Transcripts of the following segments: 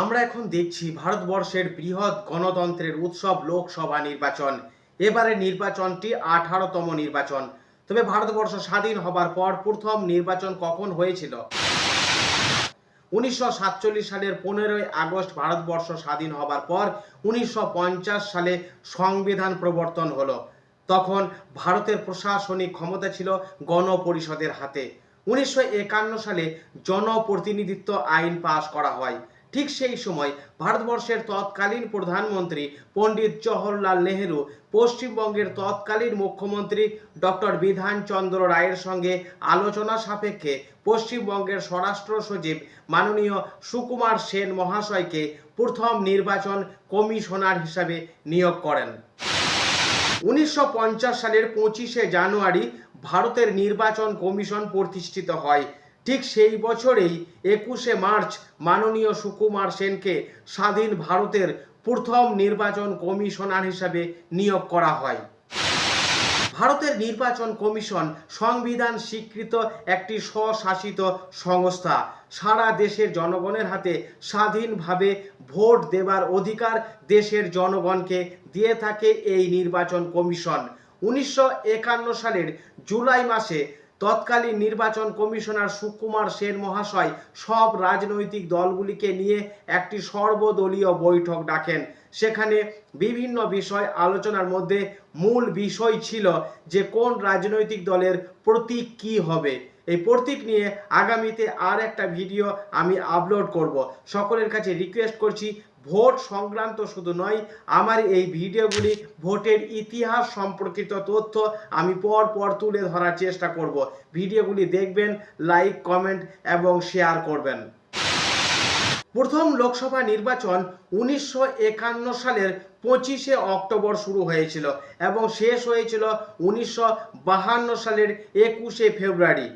আমরা এখন দেখছি ভারতবর্ষের বৃহৎ গণতন্ত্রের উৎসব লোকসভা নির্বাচন। এবারে নির্বাচনটি আঠারোতম নির্বাচন। তবে ভারতবর্ষ স্বাধীন হবার পর প্রথম নির্বাচন কখন হয়েছিল? উনিশশো সাতচল্লিশ সালের পনেরোই আগস্ট ভারতবর্ষ স্বাধীন হবার পর উনিশশো পঞ্চাশ সালে সংবিধান প্রবর্তন হলো। তখন ভারতের প্রশাসনিক ক্ষমতা ছিল গণপরিষদের হাতে। উনিশশো একান্ন সালে জনপ্রতিনিধিত্ব আইন পাশ করা হয়। ঠিক সেই সময় ভারতবর্ষের তৎকালীন প্রধানমন্ত্রী পণ্ডিত জওহরলাল নেহেরু, পশ্চিমবঙ্গের তৎকালীন মুখ্যমন্ত্রী ডক্টর বিধানচন্দ্র রায়ের সঙ্গে আলোচনা সাপেক্ষে পশ্চিমবঙ্গের স্বরাষ্ট্র সচিব মাননীয় সুকুমার সেন মহাশয়কে প্রথম নির্বাচন কমিশনার হিসাবে নিয়োগ করেন। উনিশশো পঞ্চাশ সালের পঁচিশে জানুয়ারি ভারতের নির্বাচন কমিশন প্রতিষ্ঠিত হয়। ঠিক সেই বছরেই একুশে মার্চ মাননীয় সুকুমার সেনকে স্বাধীন ভারতের প্রথম নির্বাচন কমিশনার হিসাবে নিয়োগ করা হয়। ভারতের নির্বাচন কমিশন সংবিধান স্বীকৃত একটি স্বশাসিত সংস্থা। সারা দেশের জনগণের হাতে স্বাধীনভাবে ভোট দেবার অধিকার দেশের জনগণকে দিয়ে থাকে এই নির্বাচন কমিশন। উনিশশো একান্ন সালের জুলাই মাসে তৎকালীন নির্বাচন কমিশনার সুকুমার সেন মহাশয় সব রাজনৈতিক দলগুলিকে নিয়ে একটি সর্বদলীয় বৈঠক ডাকেন। সেখানে বিভিন্ন বিষয় আলোচনার মধ্যে মূল বিষয় ছিল যে কোন রাজনৈতিক দলের প্রতীক কি হবে। এই প্রতীক নিয়ে আগামীতে আর একটা ভিডিও আমি আপলোড করব। সকলের কাছে রিকোয়েস্ট করছি ভোট সংক্রান্ত শুধু নয়, আমার এই ভিডিওগুলি ভোটের ইতিহাস সম্পর্কিত তথ্য আমি পর পর তুলে ধরার চেষ্টা করব। ভিডিওগুলি দেখবেন, লাইক, কমেন্ট এবং শেয়ার করবেন। প্রথম লোকসভা নির্বাচন উনিশশো একান্ন সালের পঁচিশে অক্টোবর শুরু হয়েছিল এবং শেষ হয়েছিল উনিশশো সালের একুশে ফেব্রুয়ারি।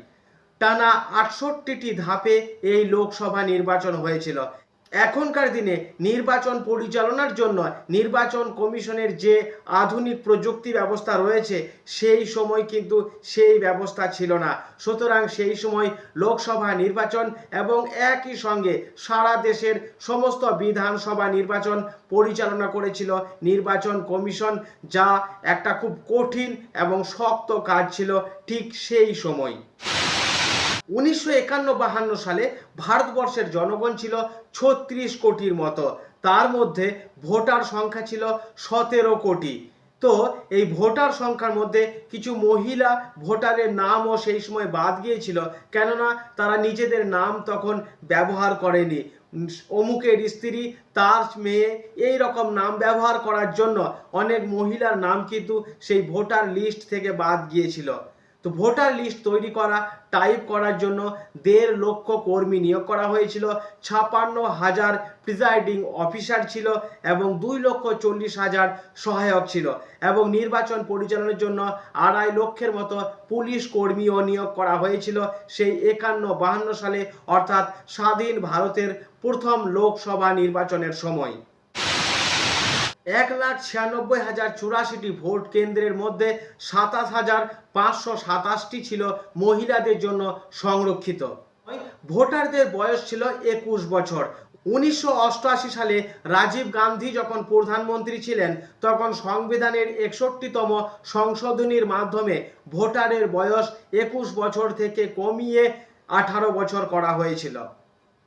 টানা আটষট্টিটি ধাপে এই লোকসভা নির্বাচন হয়েছিল। এখনকার দিনে নির্বাচন পরিচালনার জন্য নির্বাচন কমিশনের যে আধুনিক প্রযুক্তি ব্যবস্থা রয়েছে, সেই সময় কিন্তু সেই ব্যবস্থা ছিল না। সুতরাং সেই সময় লোকসভা নির্বাচন এবং একই সঙ্গে সারা দেশের সমস্ত বিধানসভা নির্বাচন পরিচালনা করেছিল নির্বাচন কমিশন, যা একটা খুব কঠিন এবং শক্ত কাজ ছিল ঠিক সেই সময়। উনিশশো একান্ন বাহান্ন সালে ভারতবর্ষের জনগণ ছিল ছত্রিশ কোটির মতো। তার মধ্যে ভোটার সংখ্যা ছিল সতেরো কোটি। তো এই ভোটার সংখ্যার মধ্যে কিছু মহিলা ভোটারের নামও সেই সময় বাদ গিয়েছিল, কেননা তারা নিজেদের নাম তখন ব্যবহার করেনি। অমুকের স্ত্রী তার মেয়ে এই রকম নাম ব্যবহার করার জন্য অনেক মহিলার নাম কিন্তু সেই ভোটার লিস্ট থেকে বাদ গিয়েছিল। তো ভোটার লিস্ট তৈরি করা টাইপ করার জন্য দেড় লক্ষ কর্মী নিয়োগ করা হয়েছিল, ছাপান্ন হাজার প্রিজাইডিং অফিসার ছিল এবং দুই লক্ষ চল্লিশ হাজার সহায়ক ছিল এবং নির্বাচন পরিচালনার জন্য আড়াই লক্ষের মতো পুলিশ কর্মীও নিয়োগ করা হয়েছিল। সেই একান্ন বাহান্ন সালে অর্থাৎ স্বাধীন ভারতের প্রথম লোকসভা নির্বাচনের সময়। এক লাখ ছিয়ানব্বই হাজার চুরাশিটি ভোট কেন্দ্রের মধ্যে সাতাশ হাজার পাঁচশো সাতাশটি ছিল মহিলাদের জন্য সংরক্ষিত। ভোটারদের বয়স ছিল একুশ বছর। উনিশশো অষ্টআশি সালে রাজীব গান্ধী যখন প্রধানমন্ত্রী ছিলেন, তখন সংবিধানের একষট্টিতম সংশোধনীর মাধ্যমে ভোটারের বয়স একুশ বছর থেকে কমিয়ে আঠারো বছর করা হয়েছিল।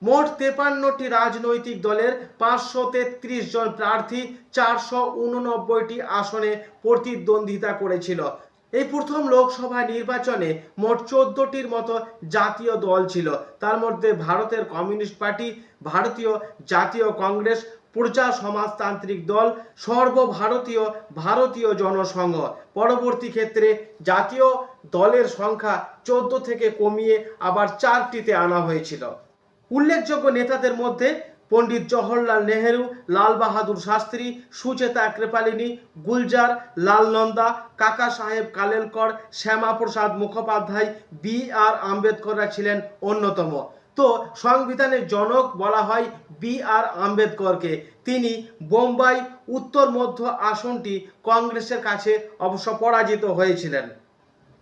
মোট তেপান্নটি রাজনৈতিক দলের পাঁচশো তেত্রিশ জন প্রার্থী চারশো উননব্বইটি আসনে প্রতিদ্বন্দ্বিতা করেছিল। এই প্রথম লোকসভা নির্বাচনে মোট চোদ্দটির মতো জাতীয় দল ছিল। তার মধ্যে ভারতের কমিউনিস্ট পার্টি, ভারতীয় জাতীয় কংগ্রেস, প্রজা সমাজতান্ত্রিক দল, সর্বভারতীয় ভারতীয় জনসংঘ। পরবর্তী ক্ষেত্রে জাতীয় দলের সংখ্যা চোদ্দ থেকে কমিয়ে আবার চারটিতে আনা হয়েছিল। উল্লেখযোগ্য নেতাদের মধ্যে পণ্ডিত জওহরলাল নেহেরু, লাল বাহাদুর শাস্ত্রী, সুচেতা কৃপালিনী, গুলজার লালনন্দা কাকা সাহেব কালেলকর, শ্যামাপ্রসাদ মুখোপাধ্যায়, বি আর আম্বেদকররা ছিলেন অন্যতম। তো সংবিধানের জনক বলা হয় বি আর আম্বেদকরকে। তিনি বোম্বাই উত্তর মধ্য আসনটি কংগ্রেসের কাছে অবশ্য পরাজিত হয়েছিলেন।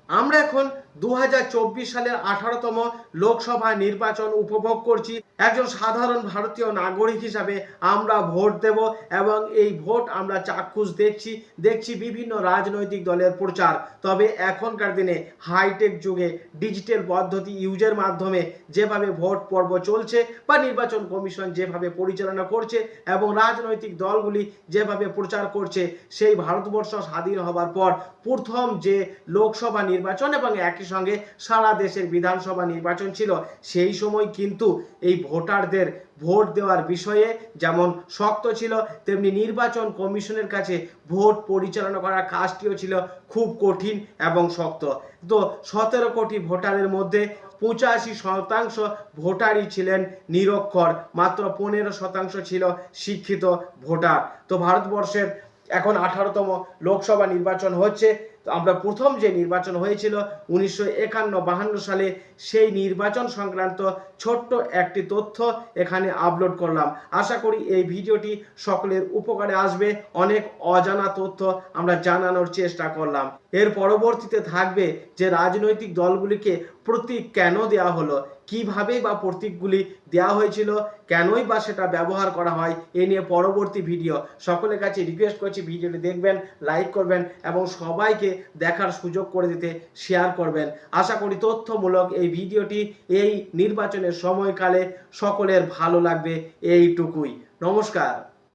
আমরা এখন দু হাজার চব্বিশ সালের আঠারোতম লোকসভা নির্বাচন উপভোগ করছি। একজন সাধারণ ভারতীয় নাগরিক হিসাবে আমরা ভোট দেব এবং এই ভোট আমরা চাক্ষুষ দেখছি। দেখছি বিভিন্ন রাজনৈতিক দলের প্রচার। তবে এখনকার দিনে হাইটেক যুগে ডিজিটাল পদ্ধতি ইউজের মাধ্যমে যেভাবে ভোট পর্ব চলছে বা নির্বাচন কমিশন যেভাবে পরিচালনা করছে এবং রাজনৈতিক দলগুলি যেভাবে প্রচার করছে, সেই ভারতবর্ষ স্বাধীন হবার পর প্রথম যে লোকসভা নির্বাচন এবং একই সঙ্গে সারা দেশের বিধানসভা নির্বাচন ছিল। সেই সময় কিন্তু এই ভোটারদের ভোট দেওয়ার বিষয়ে যেমন শক্ত ছিল, তেমনি নির্বাচন কমিশনের কাছে ভোট পরিচালনা করার কাজটিও ছিল খুব কঠিন এবং শক্ত। তো সতেরো কোটি ভোটারের মধ্যে পঁচাশি শতাংশ ভোটারই ছিলেন নিরক্ষর, মাত্র পনেরো শতাংশ ছিল শিক্ষিত ভোটার। তো ভারতবর্ষের এখন আঠারোতম লোকসভা নির্বাচন হচ্ছে। আমরা প্রথম যে নির্বাচন হয়েছিল উনিশশো একান্ন বাহান্ন সালে, সেই নির্বাচন সংক্রান্ত ছোট্ট একটি তথ্য এখানে আপলোড করলাম। আশা করি এই ভিডিওটি সকলের উপকারে আসবে। অনেক অজানা তথ্য আমরা জানানোর চেষ্টা করলাম। এর পরবর্তীতে থাকবে যে রাজনৈতিক দলগুলিকে প্রতীক কেন দেওয়া হলো? কীভাবে বা প্রতীকগুলি দেওয়া হয়েছিল? কেনই বা সেটা ব্যবহার করা হয়? এ নিয়ে পরবর্তী ভিডিও। সকলের কাছে রিকোয়েস্ট করছি ভিডিওটি দেখবেন লাইক করবেন এবং সবাইকে দেখার সুযোগ করে দিতে শেয়ার করবেন। আশা করি তথ্যমূলক এই ভিডিওটি এই নির্বাচনের সময়কালে সকলের ভালো লাগবে। এইটুকুই। নমস্কার।